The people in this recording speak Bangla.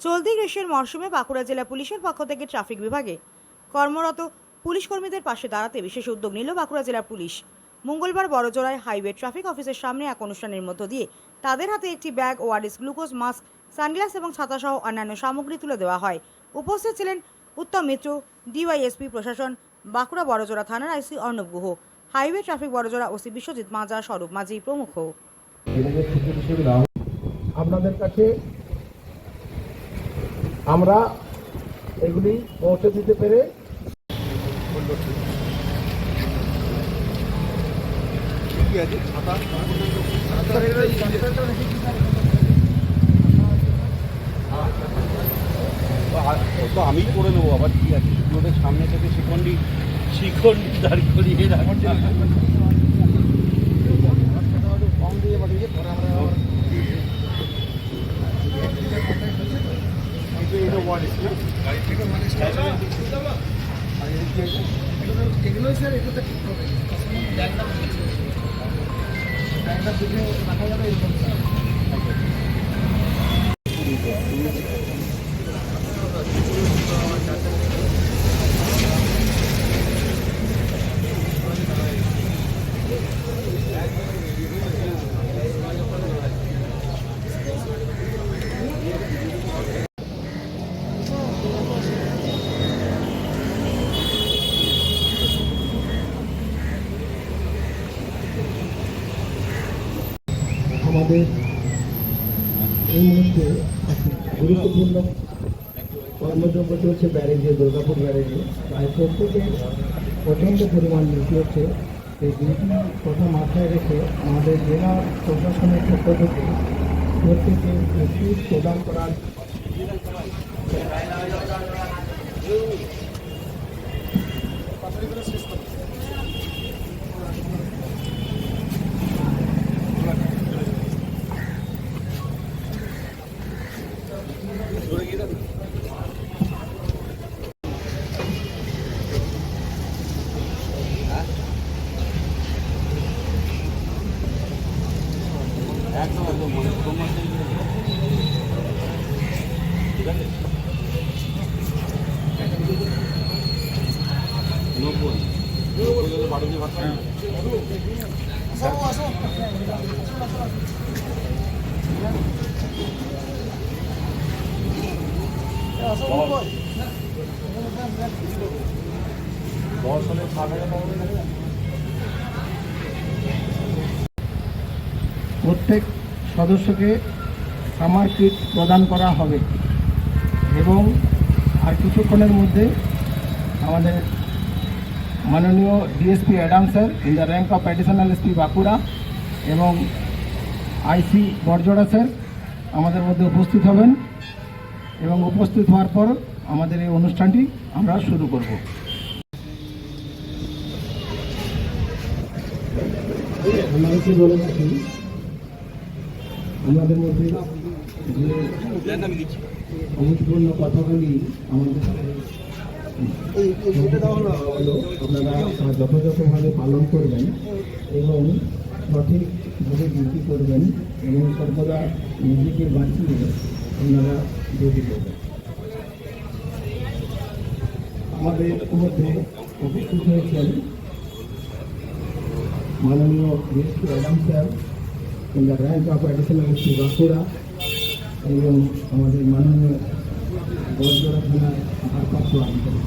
চলতি গ্রীষ্মের মরশুমে বাঁকুড়া জেলা পুলিশের পক্ষ থেকে ট্রাফিক বিভাগে কর্মরত পুলিশ কর্মীদের পাশে দাঁড়াতে বিশেষ উদ্যোগ নিল বাঁকুড়া জেলা পুলিশ মঙ্গলবার বড়জোড়ায় হাইওয়ে ট্রাফিক অফিসের সামনে এক অনুষ্ঠানের মধ্য দিয়ে তাদের হাতে একটি bag ORS glucose mask, sunglass এবং ছাতাসহ অন্যান্য সামগ্রী তুলে দেওয়া হয় উপস্থিত ছিলেন উত্তম মিত্র, ডিওয়াইএসপি প্রশাসন, বাঁকুড়া বড়জোড়া থানার IC Arnab Guha, highway traffic Barjora OC Biswajit Maja, Swarup Majhi প্রমুখ। আপনাদের কাছে আমরা এগুলি পৌঁছে দিতে পেরে আমি করে নেব, আবার কি আছে? সামনে থেকে শিখন্ডি শিখন্ডি দাঁড় করিয়ে এগুলোই স্যার এগুলোতে ঠিক হবে রাখা যাবে এরকম স্যার আমাদের এই মুহূর্তে গুরুত্বপূর্ণ কর্মযজ্ঞ চলছে ব্যারেজে, দুর্গাপুর ব্যারেজে। প্রায় প্রত্যেকে প্রচণ্ড পরিমাণ ডিউটি হচ্ছে এই ডিউটি কথা মাথায় রেখে আমাদের জেলা প্রশাসনের পক্ষ থেকে প্রত্যেকে একটি প্রদান করার Vamos, vamos. প্রত্যেক সদস্যকে সামার কিট প্রদান করা হবে এবং আর কিছুক্ষণের মধ্যে আমাদের মাননীয় DSP Adam sir in the rank of additional SP Bankura এবং আইসি বরজোড়া স্যার আমাদের মধ্যে উপস্থিত হবেন। এবং উপস্থিত হওয়ার পর আমাদের এই অনুষ্ঠানটি আমরা শুরু করব। আমাদের মধ্যে গুরুত্বপূর্ণ কথাগুলি আমাদের আপনারা যথাযথভাবে পালন করবেন এবং সঠিকভাবে ডিউটি করবেন এবং সর্বদা নিজেকে বাঁচিয়ে আপনারা ডিউটি করবেন আমাদের মধ্যে উপস্থিত হয়েছেন মাননীয় DSP Adam sir the rank of additional SP Bankura এবং আমাদের মাননীয় বরজোড়া থানার ভারপ্রাপ্ত আধিকারিক।